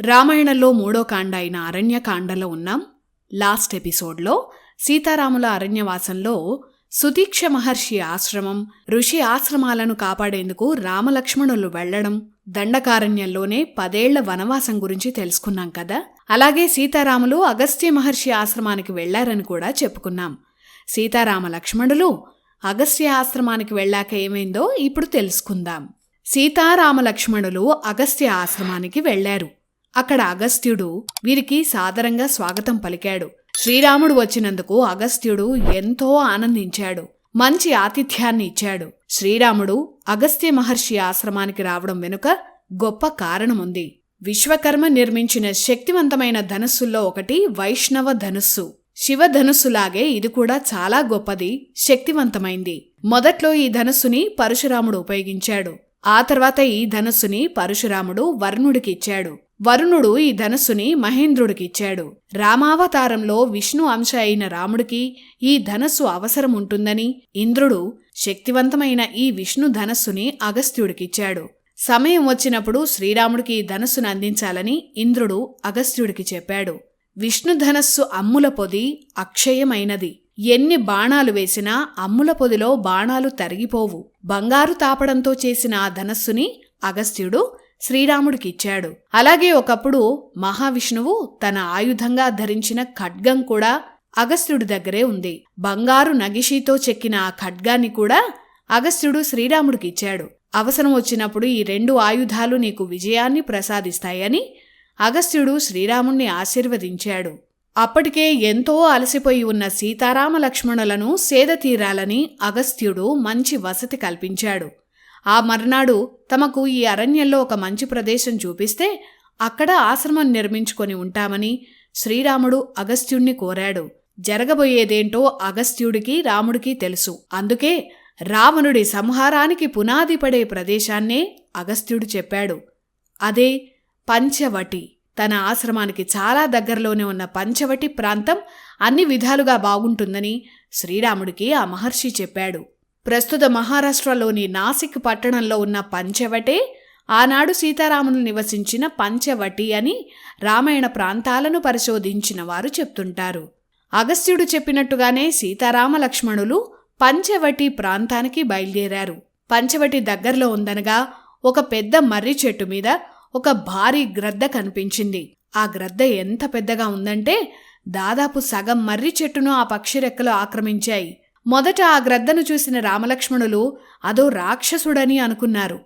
రామాయణంలో మూడో కాండ అయిన అరణ్యకాండలో ఉన్నాం. లాస్ట్ ఎపిసోడ్లో సీతారాముల అరణ్యవాసంలో సుదీక్ష మహర్షి ఆశ్రమం ఋషి ఆశ్రమాలను కాపాడేందుకు రామలక్ష్మణులు వెళ్ళడం దండకారణ్యంలోనే పదేళ్ళ వనవాసం గురించి తెలుసుకున్నాం కదా. అలాగే సీతారాములు అగస్త్య మహర్షి ఆశ్రమానికి వెళ్ళారని కూడా చెప్పుకున్నాం. సీతారామ లక్ష్మణులు అగస్త్య ఆశ్రమానికి వెళ్ళాక ఏమైందో ఇప్పుడు తెలుసుకుందాం. సీతారామ లక్ష్మణులు అగస్త్య ఆశ్రమానికి వెళ్ళారు అక్కడ అగస్త్యుడు వీరికి సాదరంగా స్వాగతం పలికాడు. శ్రీరాముడు వచ్చినందుకు అగస్త్యుడు ఎంతో ఆనందించాడు. మంచి ఆతిథ్యాన్ని ఇచ్చాడు. శ్రీరాముడు అగస్త్య మహర్షి ఆశ్రమానికి రావడం వెనుక గొప్ప కారణముంది. విశ్వకర్మ నిర్మించిన శక్తివంతమైన ధనుస్సుల్లో ఒకటి వైష్ణవ ధనుస్సు. శివధనుస్సులాగే ఇది కూడా చాలా గొప్పది శక్తివంతమైంది. మొదట్లో ఈ ధనుస్సుని పరశురాముడు ఉపయోగించాడు. ఆ తర్వాత ఈ ధనుస్సుని పరశురాముడు వర్ణుడికిచ్చాడు వరుణుడు ఈ ధనుస్సుని మహేంద్రుడికిచ్చాడు. రామావతారంలో విష్ణు అంశ అయిన రాముడికి ఈ ధనస్సు అవసరం ఉంటుందని ఇంద్రుడు శక్తివంతమైన ఈ విష్ణు ధనస్సుని అగస్త్యుడికిచ్చాడు. సమయం వచ్చినప్పుడు శ్రీరాముడికి ఈ ధనస్సును అందించాలని ఇంద్రుడు అగస్త్యుడికి చెప్పాడు. విష్ణుధనస్సు అమ్ముల పొది అక్షయమైనది. ఎన్ని బాణాలు వేసినా అమ్ముల పొదిలో బాణాలు తరిగిపోవు. బంగారు తాపడంతో చేసిన ఆ ధనస్సుని అగస్త్యుడు శ్రీరాముడికిచ్చాడు. అలాగే ఒకప్పుడు మహావిష్ణువు తన ఆయుధంగా ధరించిన ఖడ్గం కూడా అగస్త్యుడి దగ్గరే ఉంది. బంగారు నగిషీతో చెక్కిన ఆ ఖడ్గాన్ని కూడా అగస్త్యుడు శ్రీరాముడికిచ్చాడు. అవసరం వచ్చినప్పుడు ఈ రెండు ఆయుధాలు నీకు విజయాన్ని ప్రసాదిస్తాయని అగస్త్యుడు శ్రీరాముణ్ణి ఆశీర్వదించాడు. అప్పటికే ఎంతో అలసిపోయి ఉన్న సీతారామ లక్ష్మణులను సేద తీరాలని అగస్త్యుడు మంచి వసతి కల్పించాడు. ఆ మర్నాడు తమకు ఈ అరణ్యంలో ఒక మంచి ప్రదేశం చూపిస్తే అక్కడ ఆశ్రమం నిర్మించుకొని ఉంటామని శ్రీరాముడు అగస్త్యుణ్ణి కోరాడు. జరగబోయేదేంటో అగస్త్యుడికి రాముడికి తెలుసు. అందుకే రావణుడి సంహారానికి పునాది పడే ప్రదేశాన్నే అగస్త్యుడు చెప్పాడు. అదే పంచవటి. తన ఆశ్రమానికి చాలా దగ్గరలోనే ఉన్న పంచవటి ప్రాంతం అన్ని విధాలుగా బాగుంటుందని శ్రీరాముడికి ఆ మహర్షి చెప్పాడు. ప్రస్తుత మహారాష్ట్రలోని నాసిక్ పట్టణంలో ఉన్న పంచవటే ఆనాడు సీతారాములు నివసించిన పంచవటి అని రామాయణ ప్రాంతాలను పరిశోధించిన వారు చెప్తుంటారు. అగస్త్యుడు చెప్పినట్టుగానే సీతారామ లక్ష్మణులు పంచవటి ప్రాంతానికి బయలుదేరారు. పంచవటి దగ్గరలో ఉందనగా ఒక పెద్ద మర్రి చెట్టు మీద ఒక భారీ గ్రద్ద కనిపించింది. ఆ గ్రద్ద ఎంత పెద్దగా ఉందంటే దాదాపు సగం మర్రి చెట్టును ఆ పక్షి రెక్కలు ఆక్రమించాయి. మొదట ఆ గ్రద్దను చూసిన రామలక్ష్మణులు అదో రాక్షసుడని అనుకున్నారు.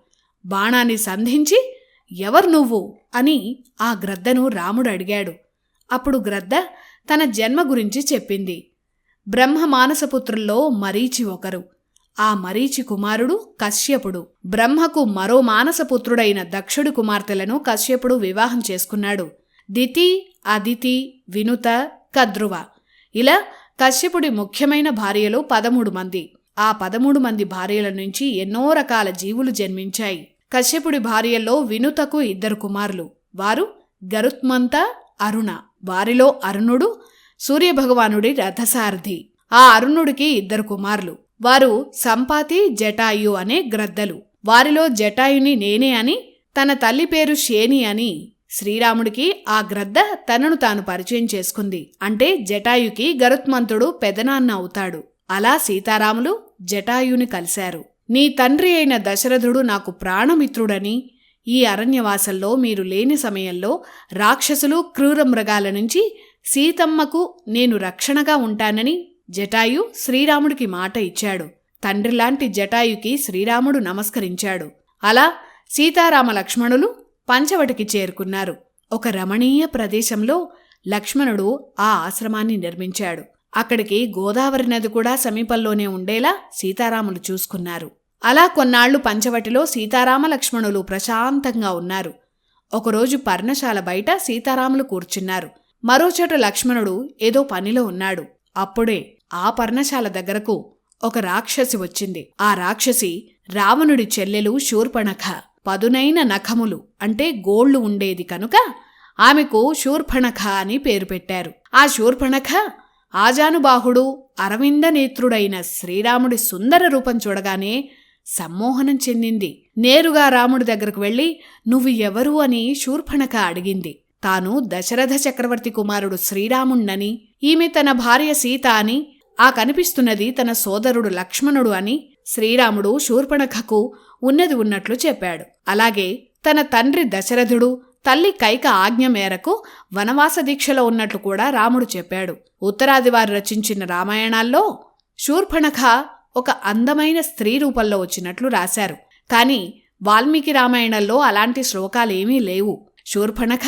బాణాన్ని సంధించి ఎవరు నువ్వు? అని ఆ గ్రద్దను రాముడు అడిగాడు. అప్పుడు గ్రద్ద తన జన్మ గురించి చెప్పింది. బ్రహ్మ మానసపుత్రుల్లో మరీచి ఒకరు. ఆ మరీచి కుమారుడు కశ్యపుడు. బ్రహ్మకు మరో మానసపుత్రుడైన దక్షుడి కుమార్తెలను కశ్యపుడు వివాహం చేసుకున్నాడు. దితి అదితి వినుత కద్రువ. ఇలా కశ్యపుడి ముఖ్యమైన భార్యలు పదమూడు మంది. ఆ పదమూడు మంది భార్యల నుంచి ఎన్నో రకాల జీవులు జన్మించాయి. కశ్యపుడి భార్యల్లో వినుతకు ఇద్దరు కుమారులు. వారు గరుత్మంత అరుణ. వారిలో అరుణుడు సూర్యభగవానుడి రథసారథి. ఆ అరుణుడికి ఇద్దరు కుమారులు. వారు సంపాతి జటాయు అనే గ్రద్దలు. వారిలో జటాయుని నేనే అని తన తల్లి పేరు శేని అని శ్రీరాముడికి ఆ గ్రద్ద తనను తాను పరిచయం చేసుకుంది. అంటే జటాయుకి గరుత్మంతుడు పెదనాన్న అవుతాడు. అలా సీతారాములు జటాయుని కలిశారు. నీ తండ్రి అయిన దశరథుడు నాకు ప్రాణమిత్రుడని ఈ అరణ్యవాసంలో మీరు లేని సమయంలో రాక్షసులు క్రూర మృగాల నుంచి సీతమ్మకు నేను రక్షణగా ఉంటానని జటాయు శ్రీరాముడికి మాట ఇచ్చాడు. తండ్రిలాంటి జటాయుకి శ్రీరాముడు నమస్కరించాడు. అలా సీతారామ లక్ష్మణులు పంచవటికి చేరుకున్నారు. ఒక రమణీయ ప్రదేశంలో లక్ష్మణుడు ఆ ఆశ్రమాన్ని నిర్మించాడు. అక్కడికి గోదావరి నది కూడా సమీపంలోనే ఉండేలా సీతారాములు చూసుకున్నారు. అలా కొన్నాళ్ళు పంచవటిలో సీతారామ లక్ష్మణులు ప్రశాంతంగా ఉన్నారు. ఒకరోజు పర్ణశాల బయట సీతారాములు కూర్చున్నారు. మరోచోట లక్ష్మణుడు ఏదో పనిలో ఉన్నాడు. అప్పుడే ఆ పర్ణశాల దగ్గరకు ఒక రాక్షసి వచ్చింది. ఆ రాక్షసి రావణుడి చెల్లెలు శూర్పణఖ. పదునైన నఖములు అంటే గోళ్ళు ఉండేది కనుక ఆమెకు శూర్పణఖ అని పేరు పెట్టారు. ఆ శూర్పణఖ ఆజానుబాహుడు అరవింద నేత్రుడైన శ్రీరాముడి సుందర రూపం చూడగానే సమ్మోహనం చెందింది. నేరుగా రాముడి దగ్గరకు వెళ్ళి నువ్వు ఎవరు? అని శూర్పణఖ అడిగింది. తాను దశరథ చక్రవర్తి కుమారుడు శ్రీరాముణ్ణని ఈమె తన భార్య సీత అని ఆ కనిపిస్తున్నది తన సోదరుడు లక్ష్మణుడు అని శ్రీరాముడు శూర్పణఖకు ఉన్నది ఉన్నట్లు చెప్పాడు. అలాగే తన తండ్రి దశరథుడు తల్లి కైక ఆజ్ఞ మేరకు వనవాస దీక్షలో ఉన్నట్లు కూడా రాముడు చెప్పాడు. ఉత్తరాది వారు రచించిన రామాయణాల్లో శూర్పణఖ ఒక అందమైన స్త్రీ రూపంలో వచ్చినట్లు రాశారు. కాని వాల్మీకి రామాయణంలో అలాంటి శ్లోకాలేమీ లేవు. శూర్పణఖ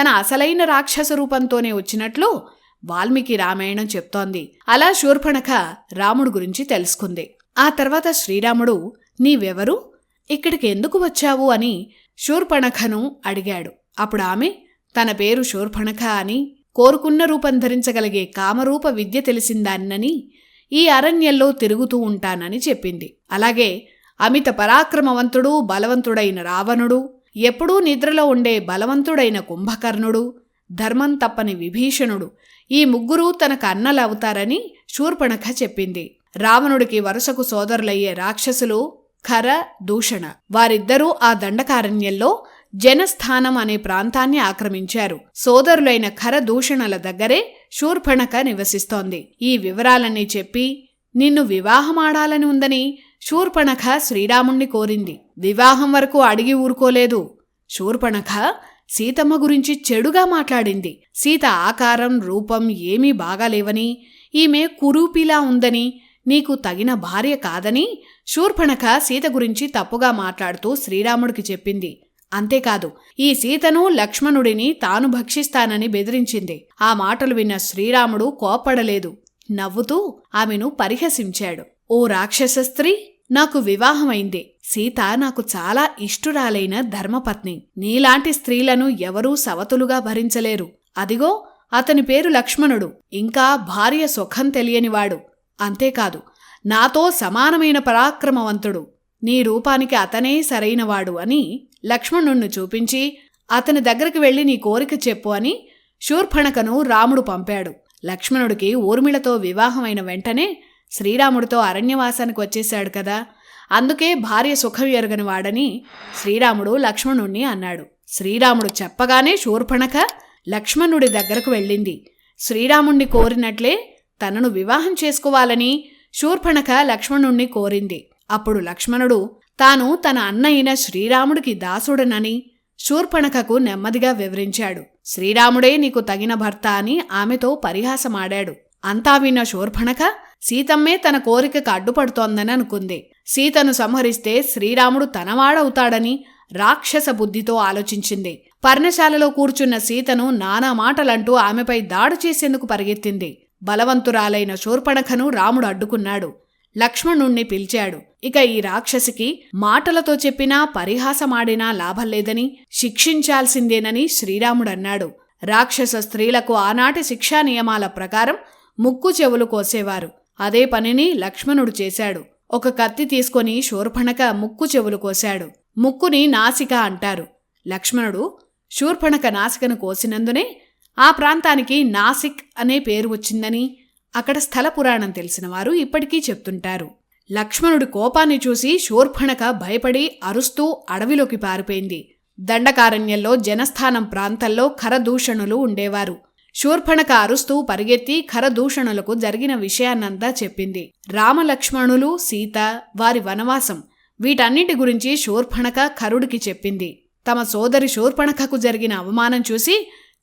తన అసలైన రాక్షస రూపంతోనే వచ్చినట్లు వాల్మీకి రామాయణం చెప్తోంది. అలా శూర్పణఖ రాముడు గురించి తెలుసుకుంది. ఆ తర్వాత శ్రీరాముడు నీవెవరు? ఇక్కడికి ఎందుకు వచ్చావు అని శూర్పణఖను అడిగాడు. అప్పుడు ఆమె తన పేరు శూర్పణఖ అని కోరుకున్న రూపం ధరించగలిగే కామరూప విద్య తెలిసిందాన్నని ఈ అరణ్యంలో తిరుగుతూ ఉంటానని చెప్పింది. అలాగే అమిత పరాక్రమవంతుడు బలవంతుడైన రావణుడు ఎప్పుడూ నిద్రలో ఉండే బలవంతుడైన కుంభకర్ణుడు ధర్మం తప్పని విభీషణుడు ఈ ముగ్గురూ తనకు అన్నలవుతారని శూర్పణఖ చెప్పింది. రావణుడికి వరుసకు సోదరులయ్యే రాక్షసులు ఖర దూషణ. వారిద్దరూ ఆ దండకారణ్యంలో జనస్థానం అనే ప్రాంతాన్ని ఆక్రమించారు. సోదరులైన ఖర దూషణల దగ్గరే శూర్పణఖ నివసిస్తోంది. ఈ వివరాలన్నీ చెప్పి నిన్ను వివాహమాడాలని ఉందని శూర్పణఖ శ్రీరాముణ్ణి కోరింది. వివాహం వరకు అడిగి ఊరుకోలేదు. శూర్పణఖ సీతమ్మ గురించి చెడుగా మాట్లాడింది. సీత ఆకారం రూపం ఏమీ బాగాలేవని ఈమె కురూపిలా ఉందని నీకు తగిన భార్య కాదని శూర్పణఖ సీత గురించి తప్పుగా మాట్లాడుతూ శ్రీరాముడికి చెప్పింది. అంతేకాదు ఈ సీతను లక్ష్మణుడిని తాను భక్షిస్తానని బెదిరించింది. ఆ మాటలు విన్న శ్రీరాముడు కోప్పడలేదు. నవ్వుతూ ఆమెను పరిహసించాడు. ఓ రాక్షస స్త్రీ నాకు వివాహమైంది. సీత నాకు చాలా ఇష్టురాలైన ధర్మపత్ని. నీలాంటి స్త్రీలను ఎవరూ సవతులుగా భరించలేరు. అదిగో అతని పేరు లక్ష్మణుడు. ఇంకా భార్య సుఖం తెలియనివాడు. అంతేకాదు నాతో సమానమైన పరాక్రమవంతుడు. నీ రూపానికి అతనే సరైనవాడు అని లక్ష్మణుణ్ణి చూపించి అతని దగ్గరికి వెళ్ళి నీ కోరిక చెప్పు అని శూర్పణకను రాముడు పంపాడు. లక్ష్మణుడికి ఊర్మిళతో వివాహమైన వెంటనే శ్రీరాముడితో అరణ్యవాసానికి వచ్చేశాడు కదా. అందుకే భార్య సుఖం ఎరగని వాడని శ్రీరాముడు లక్ష్మణుణ్ణి అన్నాడు. శ్రీరాముడు చెప్పగానే శూర్పణఖ లక్ష్మణుడి దగ్గరకు వెళ్ళింది. శ్రీరాముణ్ణి కోరినట్లే తనను వివాహం చేసుకోవాలని శూర్పణఖ లక్ష్మణుణ్ణి కోరింది. అప్పుడు లక్ష్మణుడు తాను తన అన్నయిన శ్రీరాముడికి దాసుడనని శూర్పణఖకు నెమ్మదిగా వివరించాడు. శ్రీరాముడే నీకు తగిన భర్త అని ఆమెతో పరిహాసమాడాడు. అంతా విన్న శూర్పణఖ సీతమ్మే తన కోరికకు అడ్డుపడుతోందని అనుకుంది. సీతను సంహరిస్తే శ్రీరాముడు తనవాడవుతాడని రాక్షస బుద్ధితో ఆలోచించింది. పర్ణశాలలో కూర్చున్న సీతను నానా మాటలంటూ ఆమెపై దాడు చేసేందుకు పరిగెత్తింది. బలవంతురాలైన శూర్పణఖను రాముడు అడ్డుకున్నాడు. లక్ష్మణుణ్ణి పిలిచాడు. ఇక ఈ రాక్షసికి మాటలతో చెప్పినా పరిహాసమాడినా లాభం లేదని శిక్షించాల్సిందేనని శ్రీరాముడన్నాడు. రాక్షస స్త్రీలకు ఆనాటి శిక్షా నియమాల ప్రకారం ముక్కు చెవులు కోసేవారు. అదే పనిని లక్ష్మణుడు చేశాడు. ఒక కత్తి తీసుకొని శూర్పణక ముక్కు చెవులు కోశాడు. ముక్కుని నాసిక అంటారు. లక్ష్మణుడు శూర్పణక నాసికను కోసినందునే ఆ ప్రాంతానికి నాసిక్ అనే పేరు వచ్చిందని అక్కడ స్థల పురాణం తెలిసిన వారు ఇప్పటికీ చెప్తుంటారు. లక్ష్మణుడి కోపాన్ని చూసి శూర్పణక భయపడి అరుస్తూ అడవిలోకి పారిపోయింది. దండకారణ్యంలో జనస్థానం ప్రాంతంలో ఖరదూషణులు ఉండేవారు. శూర్పణక అరుస్తూ పరిగెత్తి ఖరదూషణులకు జరిగిన విషయాన్నంతా చెప్పింది. రామలక్ష్మణులు సీత వారి వనవాసం వీటన్నిటి గురించి శూర్పణక ఖరుడికి చెప్పింది. తమ సోదరి శూర్పణకకు జరిగిన అవమానం చూసి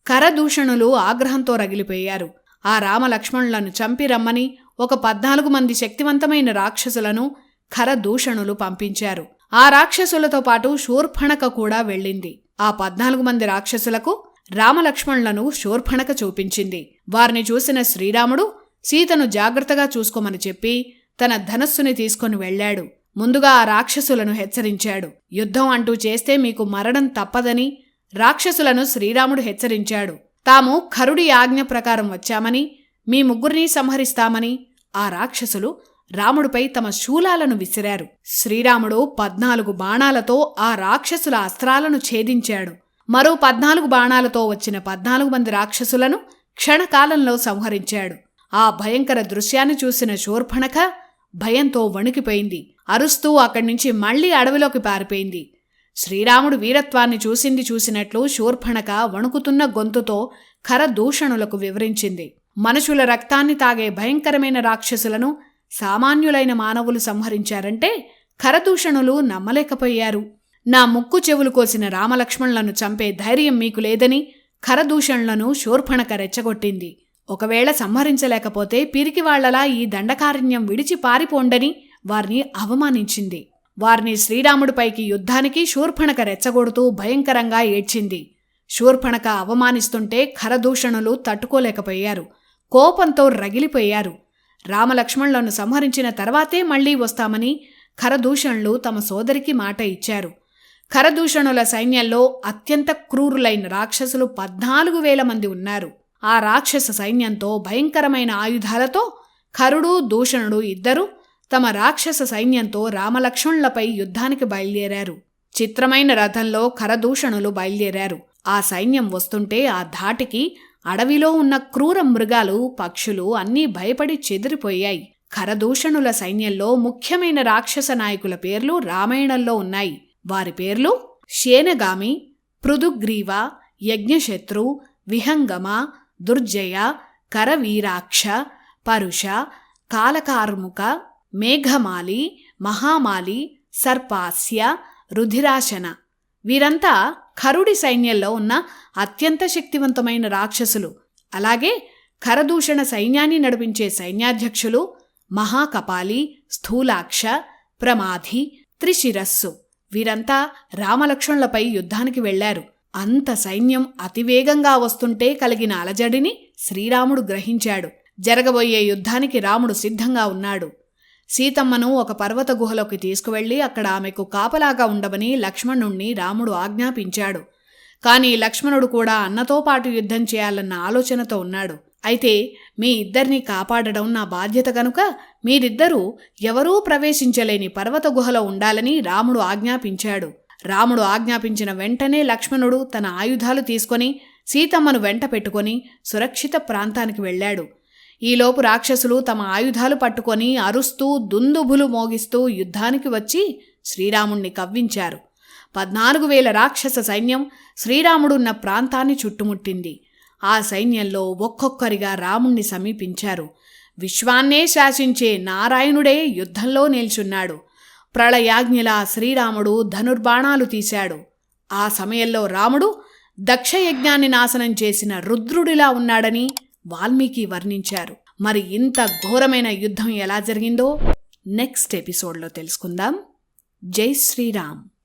కరదూషణులు ఆగ్రహంతో రగిలిపోయారు. ఆ రామలక్ష్మణులను చంపి రమ్మని ఒక పద్నాలుగు మంది శక్తివంతమైన రాక్షసులను ఖరదూషణులు పంపించారు. ఆ రాక్షసులతో పాటు శూర్ఫణక కూడా వెళ్ళింది. ఆ పద్నాలుగు మంది రాక్షసులకు రామలక్ష్మణులను శూర్ఫణక చూపించింది. వారిని చూసిన శ్రీరాముడు సీతను జాగ్రత్తగా చూసుకోమని చెప్పి తన ధనస్సుని తీసుకొని వెళ్ళాడు. ముందుగా ఆ రాక్షసులను హెచ్చరించాడు. యుద్ధం అంటూ చేస్తే మీకు మరణం తప్పదని రాక్షసులను శ్రీరాముడు హెచ్చరించాడు. తాము ఖరుడి ఆజ్ఞ ప్రకారం వచ్చామని మీ ముగ్గురిని సంహరిస్తామని ఆ రాక్షసులు రాముడిపై తమ శూలాలను విసిరారు. శ్రీరాముడు పద్నాలుగు బాణాలతో ఆ రాక్షసుల అస్త్రాలను ఛేదించాడు. మరో పద్నాలుగు బాణాలతో వచ్చిన పద్నాలుగు మంది రాక్షసులను క్షణకాలంలో సంహరించాడు. ఆ భయంకర దృశ్యాన్ని చూసిన శూర్పణఖ భయంతో వణికిపోయింది. అరుస్తూ అక్కడి నుంచి మళ్ళీ అడవిలోకి పారిపోయింది. శ్రీరాముడు వీరత్వాన్ని చూసింది చూసినట్లు శూర్పణక వణుకుతున్న గొంతుతో ఖరదూషణులకు వివరించింది. మనుషుల రక్తాన్ని తాగే భయంకరమైన రాక్షసులను సామాన్యులైన మానవులు సంహరించారంటే ఖరదూషణులు నమ్మలేకపోయారు. నా ముక్కు చెవులు కోసిన రామలక్ష్మణులను చంపే ధైర్యం మీకు లేదని ఖరదూషణులను శూర్పణక రెచ్చగొట్టింది. ఒకవేళ సంహరించలేకపోతే పిరికివాళ్ళలా ఈ దండకారణ్యం విడిచి పారిపోండని వారిని అవమానించింది. వారిని శ్రీరాముడిపైకి యుద్ధానికి శూర్పణక రెచ్చగొడుతూ భయంకరంగా ఏడ్చింది. శూర్పణక అవమానిస్తుంటే ఖరదూషణులు తట్టుకోలేకపోయారు. కోపంతో రగిలిపోయారు. రామలక్ష్మణులను సంహరించిన తర్వాతే మళ్ళీ వస్తామని ఖరదూషణులు తమ సోదరికి మాట ఇచ్చారు. ఖరదూషణుల సైన్యంలో అత్యంత క్రూరులైన రాక్షసులు పద్నాలుగు వేల మంది ఉన్నారు. ఆ రాక్షస సైన్యంతో భయంకరమైన ఆయుధాలతో ఖరుడు దూషణుడు ఇద్దరూ తమ రాక్షస సైన్యంతో రామలక్ష్మణులపై యుద్ధానికి బయలుదేరారు. చిత్రమైన రథంలో ఖరదూషణులు బయలుదేరారు. ఆ సైన్యం వస్తుంటే ఆ ధాటికి అడవిలో ఉన్న క్రూర మృగాలు పక్షులు అన్నీ భయపడి చెదిరిపోయాయి. ఖరదూషణుల సైన్యంలో ముఖ్యమైన రాక్షస నాయకుల పేర్లు రామాయణంలో ఉన్నాయి. వారి పేర్లు శేనగామి పృదుగ్రీవ యజ్ఞశత్రు విహంగమ దుర్జయ కరవీరాక్ష పరుష కాలకార్ముక మేఘమాలి మహామాలి సర్పాస్య రుధిరాశన. వీరంతా ఖరుడి సైన్యంలో ఉన్న అత్యంత శక్తివంతమైన రాక్షసులు. అలాగే ఖరదూషణ సైన్యాన్ని నడిపించే సైన్యాధ్యక్షులు మహాకపాలి స్థూలాక్ష ప్రమాధి త్రిశిరస్సు. వీరంతా రామలక్ష్మణులపై యుద్ధానికి వెళ్ళారు అంత సైన్యం అతివేగంగా వస్తుంటే కలిగిన అలజడిని శ్రీరాముడు గ్రహించాడు. జరగబోయే యుద్ధానికి రాముడు సిద్ధంగా ఉన్నాడు. సీతమ్మను ఒక పర్వత గుహలోకి తీసుకువెళ్ళి అక్కడ ఆమెకు కాపలాగా ఉండమని లక్ష్మణుణ్ణి రాముడు ఆజ్ఞాపించాడు. కానీ లక్ష్మణుడు కూడా అన్నతో పాటు యుద్ధం చేయాలన్న ఆలోచనతో ఉన్నాడు. అయితే మీ ఇద్దరిని కాపాడడం నా బాధ్యత గనుక మీరిద్దరూ ఎవరూ ప్రవేశించలేని పర్వత గుహలో ఉండాలని రాముడు ఆజ్ఞాపించాడు. రాముడు ఆజ్ఞాపించిన వెంటనే లక్ష్మణుడు తన ఆయుధాలు తీసుకొని సీతమ్మను వెంట పెట్టుకొని సురక్షిత ప్రాంతానికి వెళ్ళాడు. ఈలోపు రాక్షసులు తమ ఆయుధాలు పట్టుకొని అరుస్తూ దుందుభులు మోగిస్తూ యుద్ధానికి వచ్చి శ్రీరాముణ్ణి కవ్వించారు. పద్నాలుగు వేల రాక్షస సైన్యం శ్రీరాముడున్న ప్రాంతాన్ని చుట్టుముట్టింది. ఆ సైన్యంలో ఒక్కొక్కరిగా రాముణ్ణి సమీపించారు. విశ్వాన్నే శాసించే నారాయణుడే యుద్ధంలో నిల్చున్నాడు. ప్రళయాజ్ఞిలా శ్రీరాముడు ధనుర్బాణాలు తీశాడు. ఆ సమయంలో రాముడు దక్షయజ్ఞాన్ని నాశనం చేసిన రుద్రుడిలా ఉన్నాడని వాల్మీకి వర్ణించారు. మరి ఇంత ఘోరమైన యుద్ధం ఎలా జరిగిందో నెక్స్ట్ ఎపిసోడ్లో తెలుసుకుందాం. జై శ్రీరామ్.